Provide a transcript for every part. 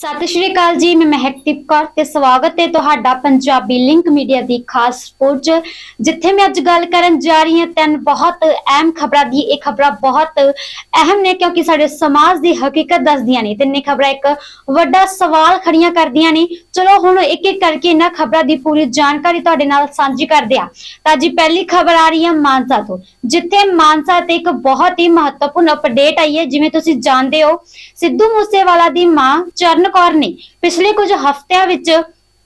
ਸਤਿ ਸ਼੍ਰੀ ਅਕਾਲ ਜੀ, ਮੈਂ ਮਹਿਕਦੀਪ ਕੌਰ ਤੇ ਸਵਾਗਤ ਹੈ ਤੁਹਾਡਾ ਪੰਜਾਬੀ ਲਿੰਕ ਮੀਡੀਆ ਦੀ ਖਾਸ ਰਿਪੋਰਟ 'ਚ, ਜਿੱਥੇ ਮੈਂ ਅੱਜ ਗੱਲ ਕਰਨ ਜਾ ਰਹੀ ਹਾਂ ਤਿੰਨ ਬਹੁਤ ਅਹਿਮ ਖਬਰਾਂ ਦੀ। ਇਹ ਖਬਰਾਂ ਬਹੁਤ ਅਹਿਮ ਨੇ ਕਿਉਂਕਿ ਸਾਡੇ ਸਮਾਜ ਦੀ ਹਕੀਕਤ ਦੱਸਦੀਆਂ ਨੇ। ਤਿੰਨੇ ਖਬਰਾਂ ਇੱਕ ਵੱਡਾ ਸਵਾਲ ਖੜੀਆਂ ਕਰਦੀਆਂ ਨੇ। ਚਲੋ ਹੁਣ ਇੱਕ ਇੱਕ ਕਰਕੇ ਇਹਨਾਂ ਖਬਰਾਂ ਦੀ ਪੂਰੀ ਜਾਣਕਾਰੀ ਤੁਹਾਡੇ ਨਾਲ ਸਾਂਝੀ ਕਰਦੇ ਆ ਤਾਂ ਜੀ, ਪਹਿਲੀ ਖਬਰ ਆ ਰਹੀ ਹੈ ਮਾਨਸਾ ਤੋਂ, ਜਿੱਥੇ ਮਾਨਸਾ ਤੇ ਇੱਕ ਬਹੁਤ ਹੀ ਮਹੱਤਵਪੂਰਨ ਅਪਡੇਟ ਆਈ ਹੈ। ਜਿਵੇਂ ਤੁਸੀਂ ਜਾਣਦੇ ਹੋ, ਸਿੱਧੂ ਮੂਸੇਵਾਲਾ ਦੀ ਮਾਂ ਚਰਨ ਕੌਰ ਨੇ ਪਿਛਲੇ ਕੁਝ ਹਫ਼ਤਿਆਂ ਵਿੱਚ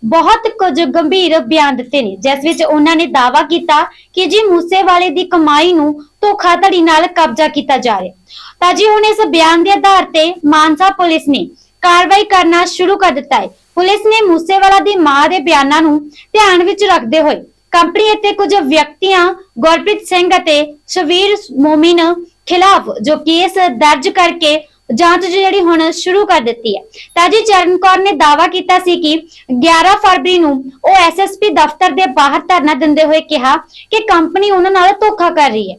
ਬਹੁਤ ਕੁਝ ਗੰਭੀਰ ਬਿਆਨ ਦਿੱਤੇ ਨੇ, ਜਿਸ ਵਿੱਚ ਉਹਨਾਂ ਨੇ ਦਾਅਵਾ ਕੀਤਾ ਕਿ ਜੀ ਮੂਸੇਵਾਲੇ ਦੀ ਕਮਾਈ ਨੂੰ ਧੋਖਾਧੜੀ ਨਾਲ ਕਬਜ਼ਾ ਕੀਤਾ ਜਾ ਰਿਹਾ ਤਾਂ ਜੀ ਹੁਣ ਇਸ ਬਿਆਨ ਦੇ ਆਧਾਰ ਤੇ ਮਾਨਸਾ ਪੁਲਿਸ ਨੇ ਕਾਰਵਾਈ ਕਰਨਾ ਸ਼ੁਰੂ ਕਰ ਦਿੱਤਾ ਹੈ। ਪੁਲਿਸ ਨੇ ਮੂਸੇਵਾਲਾ ਦੀ ਮਾਂ ਦੇ ਬਿਆਨਾਂ ਨੂੰ ਧਿਆਨ ਵਿੱਚ ਰੱਖਦੇ ਹੋਏ ਕੰਪਨੀ ਅਤੇ ਕੁਝ ਵਿਅਕਤੀਆਂ ਗੁਰਪ੍ਰੀਤ ਸਿੰਘ ਅਤੇ ਸ਼ਵੀਰ ਮੋਮਿਨ ਖਿਲਾਫ ਜੋ ਕੇਸ ਦਰਜ ਕਰਕੇ ਜਾਂਚ ਜਿਹੜੀ ਹੁਣ ਸ਼ੁਰੂ ਕਰ ਦਿੱਤੀ ਹੈ। ਤਾਜੀ ਚਰਨ ਕੌਰ ਨੇ ਦਾਅਵਾ ਕੀਤਾ ਸੀ ਕਿ 11 ਫਰਵਰੀ ਨੂੰ ਉਹ ਐਸਐਸਪੀ ਦਫ਼ਤਰ ਦੇ ਬਾਹਰ ਧਰਨਾ ਦਿੰਦੇ ਹੋਏ ਕਿਹਾ ਕਿ ਕੰਪਨੀ ਉਹਨਾਂ ਨਾਲ ਧੋਖਾ ਕਰ ਰਹੀ ਹੈ।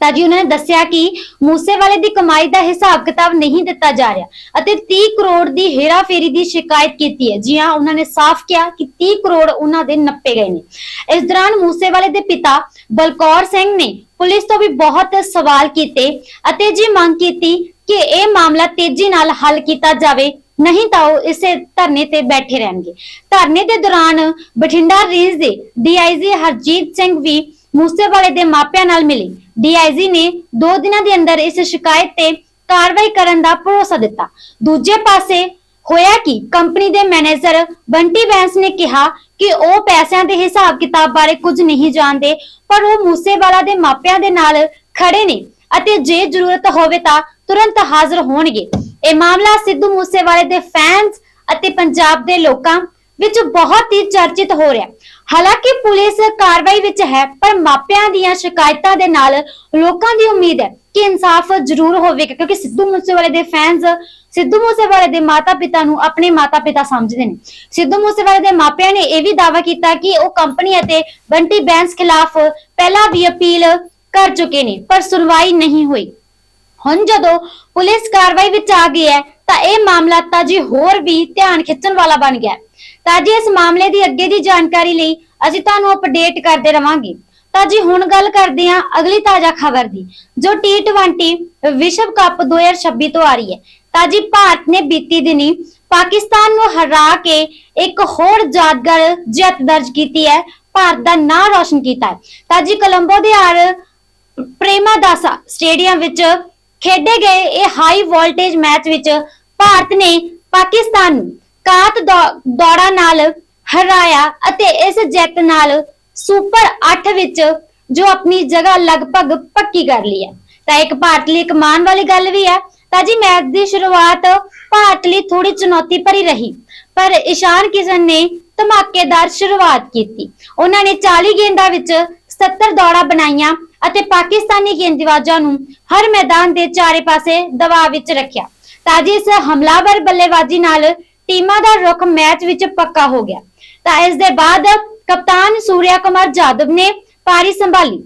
ਤਾਂ ਜੀ ਉਹਨਾਂ ਨੇ ਦੱਸਿਆ ਕਿ ਮੂਸੇਵਾਲੇ ਦੀ ਕਮਾਈ ਦਾ ਹਿਸਾਬ ਕਿਤਾਬ ਨਹੀਂ ਦਿੱਤਾ ਜਾ ਰਿਹਾ ਅਤੇ 30 ਕਰੋੜ ਦੀ ਹੇਰਾਫੇਰੀ ਦੀ ਸ਼ਿਕਾਇਤ ਕੀਤੀ ਹੈ। ਜੀ ਹਾਂ, ਉਹਨਾਂ ਨੇ ਸਾਫ਼ ਕਿਹਾ ਕਿ 30 ਕਰੋੜ ਉਹਨਾਂ ਦੇ ਨੱਪੇ ਗਏ ਨੇ। ਇਸ ਦੌਰਾਨ ਮੂਸੇਵਾਲੇ ਦੇ ਪਿਤਾ ਬਲਕੌਰ ਸਿੰਘ ਨੇ ਪੁਲਿਸ ਤੋਂ ਵੀ ਬਹੁਤ ਸਵਾਲ ਕੀਤੇ ਅਤੇ ਜੀ ਮੰਗ ਕੀਤੀ ਕਿ ਇਹ ਮਾਮਲਾ ਤੇਜ਼ੀ ਨਾਲ ਹੱਲ ਕੀਤਾ ਜਾਵੇ, ਨਹੀਂ ਤਾਂ ਉਹ ਇਸੇ ਧਰਨੇ ਤੇ ਬੈਠੇ ਰਹਿਣਗੇ। ਧਰਨੇ ਦੇ ਦੌਰਾਨ ਬਠਿੰਡਾ ਰੇਂਜ ਦੇ ਡੀਆਈਜੀ ਹਰਜੀਤ ਸਿੰਘ ਵੀ ਮੂਸੇਵਾਲੇ ਦੇ ਮਾਪਿਆਂ ਨਾਲ ਮਿਲੇ। ਡੀਆਈਜੀ ਨੇ 2 ਦਿਨਾਂ ਦੇ ਅੰਦਰ ਇਸ ਸ਼ਿਕਾਇਤ ਤੇ ਕਾਰਵਾਈ ਕਰਨ ਦਾ ਭਰੋਸਾ ਦਿੱਤਾ। ਦੂਜੇ ਪਾਸੇ ਹੋਇਆ ਕਿ, ਕੰਪਨੀ ਦੇ ਮੈਨੇਜਰ ਬੰਟੀ ਬੈਂਸ ਨੇ ਕਿਹਾ ਕਿ ਉਹ ਪੈਸਿਆਂ ਦੇ ਹਿਸਾਬ ਕਿਤਾਬ ਬਾਰੇ ਕੁਝ ਨਹੀਂ ਜਾਣਦੇ, ਪਰ ਉਹ ਮੂਸੇਵਾਲਾ ਦੇ ਮਾਪਿਆਂ ਦੇ ਨਾਲ ਖੜੇ ਨੇ। ਅਤੇ ਜੇ ਜ਼ਰੂਰਤ ਹੋਵੇ ਤਾਂ ਤੁਰੰਤ ਹਾਜ਼ਰ ਹੋਣਗੇ। ਇਹ ਮਾਮਲਾ ਸਿੱਧੂ ਮੂਸੇਵਾਲੇ ਦੇ ਫੈਨਸ ਅਤੇ ਪੰਜਾਬ ਦੇ ਲੋਕਾਂ ਵਿੱਚ ਬਹੁਤ ਹੀ ਚਰਚਿਤ ਹੋ ਰਿਹਾ ਹਾਲਾਂਕਿ ਪੁਲਿਸ ਕਾਰਵਾਈ ਵਿੱਚ ਹੈ, ਪਰ ਮਾਪਿਆਂ ਦੀਆਂ ਸ਼ਿਕਾਇਤਾਂ ਦੇ ਨਾਲ ਲੋਕਾਂ ਦੀ ਉਮੀਦ ਹੈ ਕਿ ਇਨਸਾਫ ਜ਼ਰੂਰ ਹੋਵੇਗਾ, ਕਿਉਂਕਿ ਸਿੱਧੂ ਮੂਸੇਵਾਲੇ ਦੇ ਫੈਨਸ ਸਿੱਧੂ ਮੂਸੇਵਾਲੇ ਦੇ ਮਾਤਾ-ਪਿਤਾ ਨੂੰ ਆਪਣੇ ਮਾਤਾ-ਪਿਤਾ ਸਮਝਦੇ ਨੇ। ਸਿੱਧੂ ਮੂਸੇਵਾਲੇ ਦੇ ਮਾਪਿਆਂ ਨੇ ਇਹ ਵੀ ਦਾਅਵਾ ਕੀਤਾ ਕਿ ਉਹ ਕੰਪਨੀ ਅਤੇ ਬੰਟੀ ਬੈਂਸ ਖਿਲਾਫ ਪਹਿਲਾਂ ਵੀ ਅਪੀਲ ਕਰ ਚੁੱਕੇ ਨੇ, ਪਰ ਸੁਣਵਾਈ ਨਹੀਂ ਹੋਈ। ਹੁਣ ਜਦੋਂ ਪੁਲਿਸ ਕਾਰਵਾਈ ਵਿੱਚ ਆ ਗਈ ਹੈ, ਤਾਂ ਇਹ ਮਾਮਲਾ ਤਾਂ ਜੀ ਹੋਰ ਵੀ ਧਿਆਨ ਖਿੱਚਣ ਵਾਲਾ ਬਣ ਗਿਆ ਤਾਂ ਜੀ ਇਸ ਮਾਮਲੇ ਦੀ ਅੱਗੇ ਦੀ ਜਾਣਕਾਰੀ ਲਈ ਅਸੀਂ ਤੁਹਾਨੂੰ ਅਪਡੇਟ ਕਰਦੇ ਰਵਾਂਗੇ। ਤਾਂ ਜੀ ਹੁਣ ਗੱਲ ਕਰਦੇ ਹਾਂ ਅਗਲੀ ਤਾਜ਼ਾ ਖਬਰ ਦੀ, ਜੋ T20 ਵਿਸ਼ਵ ਕੱਪ 2026 ਤੋਂ ਆ ਰਹੀ ਹੈ। ਤਾਂ ਜੀ ਭਾਰਤ ਨੇ ਬੀਤੀ ਦਿਨੀ ਪਾਕਿਸਤਾਨ ਨੂੰ ਹਰਾ ਕੇ ਇੱਕ ਹੋਰ ਯਾਦਗਾਰ ਜਿੱਤ ਦਰਜ ਕੀਤੀ ਹੈ। ਭਾਰਤ ਦਾ ਨਾਂ ਰੌਸ਼ਨ ਕੀਤਾ ਹੈ। ਤਾਂ ਜੀ Colombo they are Prema Dasa stadium ਵਿੱਚ ਖੇਡੇ ਗਏ ਇਹ ਹਾਈ ਵੋਲਟੇਜ ਮੈਚ ਵਿੱਚ ਭਾਰਤ ਨੇ ਪਾਕਿਸਤਾਨ ਨੂੰ ਕਾਤ ਦੌ- ਨਾਲ ਹਰਾਇਆ ਅਤੇ ਇਸ ਜਿੱਤ ਨਾਲ ਸੁਪਰ 8 ਵਿੱਚ ਜੋ ਆਪਣੀ ਜਗ੍ਹਾ ਲਗਭਗ ਪੱਕੀ ਕਰ ਲਈ ਹੈ। ਤਾਂ ਇੱਕ ਭਾਰਤ ਲਈ ਇੱਕ ਮਾਣ ਵਾਲੀ ਗੱਲ ਵੀ ਹੈ। ਤਾਂ ਜੀ ਮੈਚ ਦੀ ਸ਼ੁਰੂਆਤ ਭਾਰਤ ਲਈ ਥੋੜੀ ਚੁਣੌਤੀ ਭਰੀ ਰਹੀ। ਪਰ ਇਸ਼ਾਨ ਕਿਸ਼ਨ ਨੇ ਧਮਾਕੇਦਾਰ ਸ਼ੁਰੂਆਤ ਕੀਤੀ। ਉਹਨਾਂ ਨੇ 40 ਗੇਂਦਾਂ ਵਿੱਚ 70 ਦੌੜਾਂ ਬਣਾਈਆਂ। ਅਤੇ ਪਾਕਿਸਤਾਨੀ ਗੇਂਦਬਾਜ਼ਾਂ ਨੂੰ ਹਰ ਮੈਦਾਨ ਦੇ ਚਾਰੇ ਪਾਸੇ ਦਬਾਅ ਵਿੱਚ ਰੱਖਿਆ। ਤਾਂ ਜੀ ਇਸ ਹਮਲਾਵਰ ਬੱਲੇਬਾਜ਼ੀ ਨਾਲ ਟੀਮਾਂ ਦਾ ਰੁਖ ਮੈਚ ਵਿੱਚ ਪੱਕਾ ਹੋ ਗਿਆ। ਤਾਂ ਇਸ ਦੇ ਬਾਅਦ ਕਪਤਾਨ ਸੂਰਿਆ ਕੁਮਾਰ ਜਾਦਵ ਨੇ ਪਾਰੀ ਸੰਭਾਲੀ।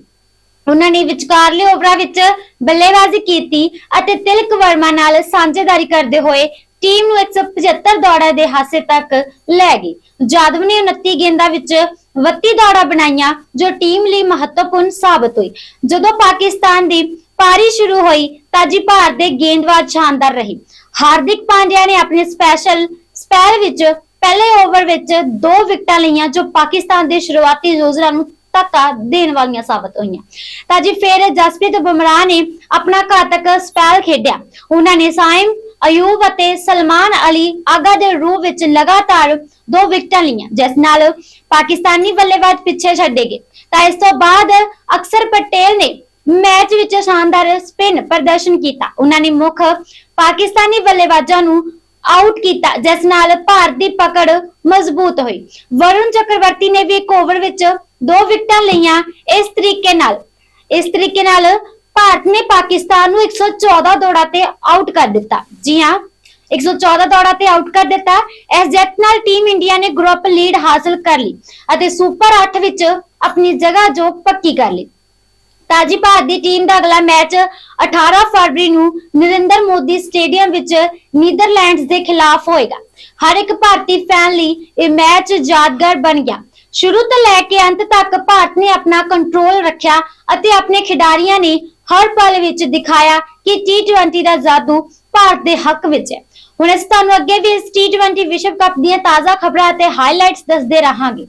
ਉਹਨਾਂ ਨੇ ਵਿਚਕਾਰਲੇ ਓਵਰਾਂ ਵਿੱਚ ਬੱਲੇਬਾਜ਼ੀ ਕੀਤੀ ਅਤੇ ਤਿਲਕ ਵਰਮਾ ਨਾਲ ਸਾਂਝੇਦਾਰੀ ਕਰਦੇ ਹੋਏ ਟੀਮ ਨੂੰ 175 ਦੌੜਾਂ ਦੇ ਹਾਸੇ ਤੱਕ ਲੈ ਗਈ। ਜਾਦਵ ਨੇ 29 ਗੇਂਦਾਂ ਵਿੱਚ 32 ਦੌੜਾਂ ਬਣਾਈਆਂ, ਜੋ ਟੀਮ ਲਈ ਮਹੱਤਵਪੂਰਨ ਸਾਬਤ ਹੋਈ। ਜਦੋਂ ਪਾਕਿਸਤਾਨ ਦੀ ਪਾਰੀ ਸ਼ੁਰੂ ਹੋਈ ਤਾਂ ਜੀ ਭਾਰਤ ਦੇ ਗੇਂਦਬਾਜ਼ ਸ਼ਾਨਦਾਰ ਰਹੇ। ਹਾਰਦਿਕ ਪਾਂਡਿਆ ਨੇ ਆਪਣੇ ਸਪੈਸ਼ਲ ਸਪੈਲ ਵਿੱਚ ਪਹਿਲੇ ਓਵਰ ਵਿੱਚ ਦੋ ਵਿਕਟਾਂ ਲਈਆਂ, ਜੋ ਪਾਕਿਸਤਾਨ ਦੇ ਸ਼ੁਰੂਆਤੀ ਯੋਜਨਾ ਨੂੰ ਧੱਕਾ ਦੇਣ ਵਾਲੀਆਂ ਸਾਬਤ ਹੋਈਆਂ। ਤਾਂ ਜੀ ਫਿਰ ਜਸਪ੍ਰੀਤ ਬੁਮਰਾਹ ਨੇ ਆਪਣਾ ਘਾਤਕ ਸਪੈਲ ਖੇਡਿਆ। ਉਹਨਾਂ ਨੇ ਸਾਇਮ ਅਯੂਬ ਅਤੇ ਸਲਮਾਨ ਅਲੀ ਆਗਾ ਦੇ ਰੂਪ ਵਿੱਚ ਲਗਾਤਾਰ ਦੋ ਵਿਕਟਾਂ ਲਈਆਂ, ਜਿਸ ਨਾਲ ਪਾਕਿਸਤਾਨੀ ਬੱਲੇਬਾਜ਼ ਪਿੱਛੇ ਛੱਡੇ ਗਏ। ਤਾਂ ਇਸ ਤੋਂ ਬਾਅਦ ਅਕਸਰ ਪਟੇਲ ਨੇ ਮੈਚ ਵਿੱਚ ਸ਼ਾਨਦਾਰ ਸਪਿਨ ਪ੍ਰਦਰਸ਼ਨ ਕੀਤਾ। ਉਹਨਾਂ ਨੇ ਮੁੱਖ ਪਾਕਿਸਤਾਨੀ ਬੱਲੇਬਾਜ਼ਾਂ ਨੂੰ ਆਊਟ ਕੀਤਾ, ਜਿਸ ਨਾਲ ਭਾਰਤ ਦੀ ਪਕੜ ਮਜ਼ਬੂਤ ਹੋਈ। ਵਰੁਣ ਚੱਕਰਵਰਤੀ ਨੇ ਵੀ ਇੱਕ ਓਵਰ ਵਿੱਚ ਦੋ ਵਿਕਟਾਂ ਲਈਆਂ ਇਸ ਤਰੀਕੇ ਨਾਲ। ਇਸ ਤਰੀਕੇ ਨਾਲ ਭਾਰਤ ਨੇ ਪਾਕਿਸਤਾਨ ਨੂੰ 114 ਦੌੜਾਂ ਤੇ ਆਊਟ ਕਰ ਦਿੱਤਾ। ਜੀ ਹਾਂ 114 ਦੌੜਾਂ ਤੇ ਆਊਟ ਕਰ ਦਿੱਤਾ। ਇਸ ਜਿੱਤ ਨਾਲ ਟੀਮ ਇੰਡੀਆ ਨੇ ਗਰੁੱਪ ਲੀਡ ਹਾਸਲ ਕਰ ਲਈ ਅਤੇ ਸੁਪਰ 8 ਵਿੱਚ ਆਪਣੀ ਜਗ੍ਹਾ ਜੋ ਪੱਕੀ ਕਰ ਲਈ। ਤਾਜੀ ਭਾਰਤ ਦੀ ਟੀਮ ਦਾ ਅਗਲਾ ਮੈਚ 18 ਫਰਵਰੀ ਨੂੰ ਨਰਿੰਦਰ ਮੋਦੀ ਸਟੇਡੀਅਮ ਵਿੱਚ ਨੀਦਰਲੈਂਡਸ ਦੇ ਖਿਲਾਫ ਹੋਏਗਾ। ਹਰ ਇੱਕ ਭਾਰਤੀ ਫੈਨ ਲਈ ਇਹ ਮੈਚ ਯਾਦਗਾਰ ਬਣ ਗਿਆ। ਸ਼ੁਰੂ ਤੋਂ ਲੈ ਕੇ ਅੰਤ ਤੱਕ ਭਾਰਤ ਨੇ ਆਪਣਾ ਕੰਟਰੋਲ ਰੱਖਿਆ ਅਤੇ ਆਪਣੇ ਖਿਡਾਰੀਆਂ ਨੇ ਹਰ ਪਲ ਵਿੱਚ ਦਿਖਾਇਆ ਕਿ T20 ਦਾ ਜਾਦੂ ਭਾਰਤ ਦੇ ਹੱਕ ਵਿੱਚ ਹੈ। ਹੁਣ ਅਸੀਂ ਤੁਹਾਨੂੰ ਅੱਗੇ ਵੀ ਇਸ T20 ਵਿਸ਼ਵ ਕੱਪ ਦੀਆਂ ਤਾਜ਼ਾ ਖਬਰਾਂ ਅਤੇ ਹਾਈਲਾਈਟਸ ਦੱਸਦੇ ਰਹਾਂਗੇ।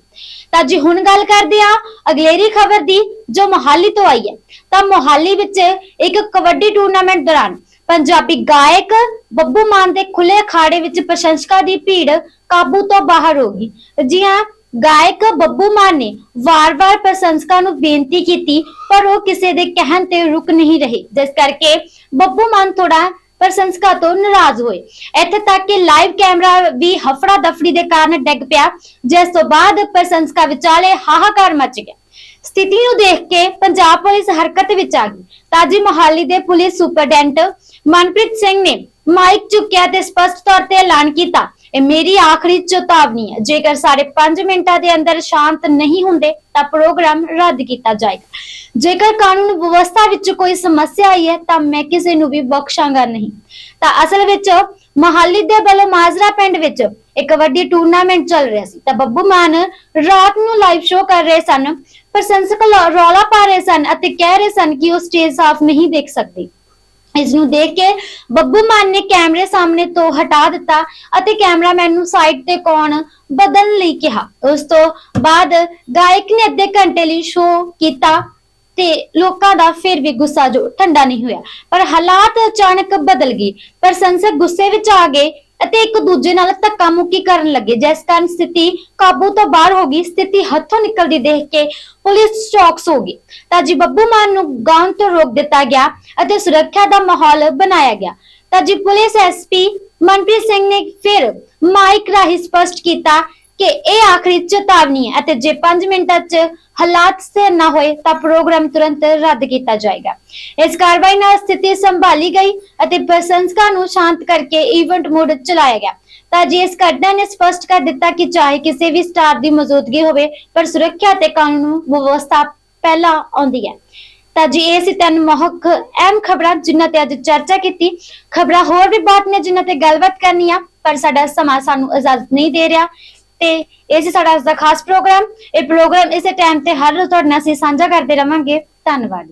ਤਾਂ ਜੀ ਹੁਣ ਗੱਲ ਕਰਦੇ ਆ ਅਗਲੇਰੀ ਖਬਰ ਦੀ ਜੋ ਮੋਹਾਲੀ ਤੋਂ ਆਈ ਹੈ। ਤਾਂ ਮੋਹਾਲੀ ਵਿੱਚ ਇੱਕ ਕਬੱਡੀ ਟੂਰਨਾਮੈਂਟ ਦੌਰਾਨ ਪੰਜਾਬੀ ਗਾਇਕ ਬੱਬੂ ਮਾਨ ਦੇ ਖੁੱਲੇ ਅਖਾੜੇ ਵਿੱਚ ਪ੍ਰਸ਼ੰਸਕਾਂ ਦੀ ਭੀੜ ਕਾਬੂ ਤੋਂ ਬਾਹਰ ਹੋ ਗਈ। ਜੀ ਹਾਂ ਗਾਇਕ ਬੱਬੂ ਮਾਨ ਨੇ ਵਾਰ-ਵਾਰ ਪ੍ਰਸ਼ੰਸਕਾਂ ਨੂੰ ਬੇਨਤੀ ਕੀਤੀ, ਪਰ ਉਹ ਕਿਸੇ ਦੇ ਕਹਿਣ ਤੇ ਰੁਕ ਨਹੀਂ ਰਹੇ। ਜਿਸ ਕਰਕੇ ਬੱਬੂ ਮਾਨ ਥੋੜਾ ਪ੍ਰਸ਼ੰਸਕਾਂ ਤੋਂ ਨਾਰਾਜ਼ ਹੋਏ। ਇੱਥੇ ਤੱਕ ਕਿ ਲਾਈਵ ਕੈਮਰਾ ਵੀ ਹਫੜਾ ਦਫੜੀ ਦੇ ਕਾਰਨ ਡਿੱਗ ਪਿਆ, ਜਿਸ ਤੋਂ ਬਾਅਦ ਪ੍ਰਸ਼ੰਸਕਾਂ ਵਿਚਾਲੇ ਹਾਹਾਕਾਰ ਮਚ ਗਿਆ। ਸਥਿਤੀ ਨੂੰ ਦੇਖ ਕੇ ਪੰਜਾਬ ਪੁਲਿਸ ਹਰਕਤ ਵਿੱਚ ਆ ਗਈ। ਤਾਜੀ ਮੋਹਾਲੀ ਦੇ ਪੁਲਿਸ ਸੁਪਰਡੈਂਟ ਮਨਪ੍ਰੀਤ ਸਿੰਘ ਨੇ ਮਾਈਕ ਚੁੱਕਿਆ ਤੇ ਸਪਸ਼ਟ ਤੌਰ ਤੇ ਐਲਾਨ ਕੀਤਾ ਇਹ ਮੇਰੀ ਆਖਰੀ ਚੇਤਾਵਨੀ ਹੈ। ਜੇਕਰ ਸਾਰੇ 5 ਮਿੰਟਾਂ ਦੇ ਅੰਦਰ ਸ਼ਾਂਤ ਨਹੀਂ ਹੁੰਦੇ, ਤਾਂ ਪ੍ਰੋਗਰਾਮ ਰੱਦ ਕੀਤਾ ਜਾਏਗਾ। ਜੇਕਰ ਕਾਨੂੰਨ ਵਿਵਸਥਾ ਵਿੱਚ ਕੋਈ ਸਮੱਸਿਆ ਆਈ ਹੈ, ਤਾਂ ਮੈਂ ਕਿਸੇ ਨੂੰ ਵੀ ਬਖਸ਼ਾਂਗਾ ਨਹੀਂ। ਤਾਂ ਅਸਲ ਵਿੱਚ ਮੋਹਾਲੀ ਦੇ ਬਲੋ ਮਾਜਰਾ ਪਿੰਡ ਵਿੱਚ ਇੱਕ ਵੱਡੀ ਟੂਰਨਾਮੈਂਟ ਚੱਲ ਰਿਹਾ ਸੀ। ਤਾਂ ਬੱਬੂ ਮਾਨ ਰਾਤ ਨੂੰ ਲਾਈਵ ਸ਼ੋਅ ਕਰ ਰਹੇ ਸਨ, ਪ੍ਰਸ਼ੰਸਕ ਰੌਲਾ ਪਾ ਰਹੇ ਸਨ ਅਤੇ ਕਹਿ ਰਹੇ ਸਨ ਕਿ ਉਹ ਸਟੇਜ ਸਾਫ਼ ਨਹੀਂ ਦੇਖ ਸਕਦੇ। ਇਸ ਨੂੰ ਦੇਖ ਕੇ ਬੱਬੂ ਮਾਨ ਨੇ ਕੈਮਰੇ ਸਾਹਮਣੇ ਤੋਂ ਹਟਾ ਦਿੱਤਾ ਅਤੇ ਕੈਮਰਾਮੈਨ ਨੂੰ ਸਾਈਡ ਤੇ ਕੌਣ ਬਦਲਣ ਲਈ ਕਿਹਾ। ਉਸ ਤੋਂ ਬਾਅਦ ਗਾਇਕ ਨੇ ਅੱਧੇ ਘੰਟੇ ਲਈ ਸ਼ੋਅ ਕੀਤਾ ਤੇ ਲੋਕਾਂ ਦਾ ਫਿਰ ਵੀ ਗੁੱਸਾ ਜੋ ਠੰਡਾ ਨਹੀਂ ਹੋਇਆ। ਪਰ ਹਾਲਾਤ ਅਚਾਨਕ ਬਦਲ ਗਏ। ਪ੍ਰਸ਼ੰਸਕ ਗੁੱਸੇ ਵਿੱਚ ਆ ਗਏ ਅਤੇ ਇੱਕ ਦੂਜੇ ਨਾਲ ਧੱਕਾ ਮੁੱਕੀ ਕਰਨ ਲੱਗੇ। ਜਿਸ ਕਾਰਨ ਸਥਿਤੀ ਕਾਬੂ ਤੋਂ ਬਾਹਰ ਹੋ ਗਈ। ਸਥਿਤੀ ਹੱਥੋਂ ਨਿਕਲਦੀ ਦੇਖ ਕੇ ਪੁਲਿਸ ਚੌਕਸ ਹੋ ਗਈ। ਤਾਂ ਜੀ ਬੱਬੂ ਮਾਨ ਨੂੰ ਗਾਉਣ ਤੋਂ ਰੋਕ ਦਿੱਤਾ ਗਿਆ ਅਤੇ ਸੁਰੱਖਿਆ ਦਾ ਮਾਹੌਲ ਬਣਾਇਆ ਗਿਆ। ਤਾਂ ਜੀ ਪੁਲਿਸ ਐਸਪੀ ਮਨਪ੍ਰੀਤ ਸਿੰਘ ਨੇ ਫਿਰ ਮਾਈਕ ਰਾਹੀਂ ਸਪਸ਼ਟ ਕੀਤਾ ਕਿ ਇਹ ਆਖਰੀ ਚੇਤਾਵਨੀ ਹੈ ਅਤੇ ਜੇ 5 ਮਿੰਟਾਂ 'ਚ ਹਾਲਾਤ ਸਥਿਰ ਨਾ ਹੋਏ ਤਾਂ ਪ੍ਰੋਗਰਾਮ ਤੁਰੰਤ ਰੱਦ ਕੀਤਾ ਜਾਏਗਾ। ਇਸ ਕਾਰਵਾਈ ਨਾਲ ਸਥਿਤੀ ਸੰਭਾਲੀ ਗਈ ਅਤੇ ਪ੍ਰਸ਼ੰਸਕਾਂ ਨੂੰ ਸ਼ਾਂਤ ਕਰਕੇ ਇਵੈਂਟ ਮੋਡ ਚਲਾਇਆ ਗਿਆ। ਤਾਂ ਜੀ ਇਸ ਘਟਨਾ ਨੇ ਸਪਸ਼ਟ ਕਰ ਦਿੱਤਾ ਕਿ ਚਾਹੇ ਕਿਸੇ ਵੀ ਸਟਾਰ ਦੀ ਮੌਜੂਦਗੀ ਹੋਵੇ, ਪਰ ਸੁਰੱਖਿਆ ਤੇ ਕਾਨੂੰਨ ਵਿਵਸਥਾ ਪਹਿਲਾਂ ਆਉਂਦੀ ਹੈ। ਤਾਂ ਜੀ ਇਹ ਸੀ ਤਿੰਨ ਮੋਹਕ ਅਹਿਮ ਖਬਰਾਂ ਜਿਨ੍ਹਾਂ ਤੇ ਅੱਜ ਚਰਚਾ ਕੀਤੀ। ਖਬਰਾਂ ਹੋਰ ਵੀ ਬਹੁਤ ਨੇ ਜਿਨ੍ਹਾਂ ਤੇ ਗੱਲਬਾਤ ਕਰਨੀ ਆ, ਪਰ ਸਾਡਾ ਸਮਾਂ ਸਾਨੂੰ ਇਜਾਜ਼ਤ ਨਹੀਂ ਦੇ ਰਿਹਾ। ਤੇ ਇਹ ਸੀ ਸਾਡਾ ਅੱਜ ਦਾ ਖਾਸ ਪ੍ਰੋਗਰਾਮ। ਇਹ ਪ੍ਰੋਗਰਾਮ ਇਸੇ ਟਾਈਮ ਤੇ ਹਰ ਰੋਜ਼ ਤੁਹਾਡੇ ਨਾਲ ਅਸੀਂ ਸਾਂਝਾ ਕਰਦੇ ਰਵਾਂਗੇ। ਧੰਨਵਾਦ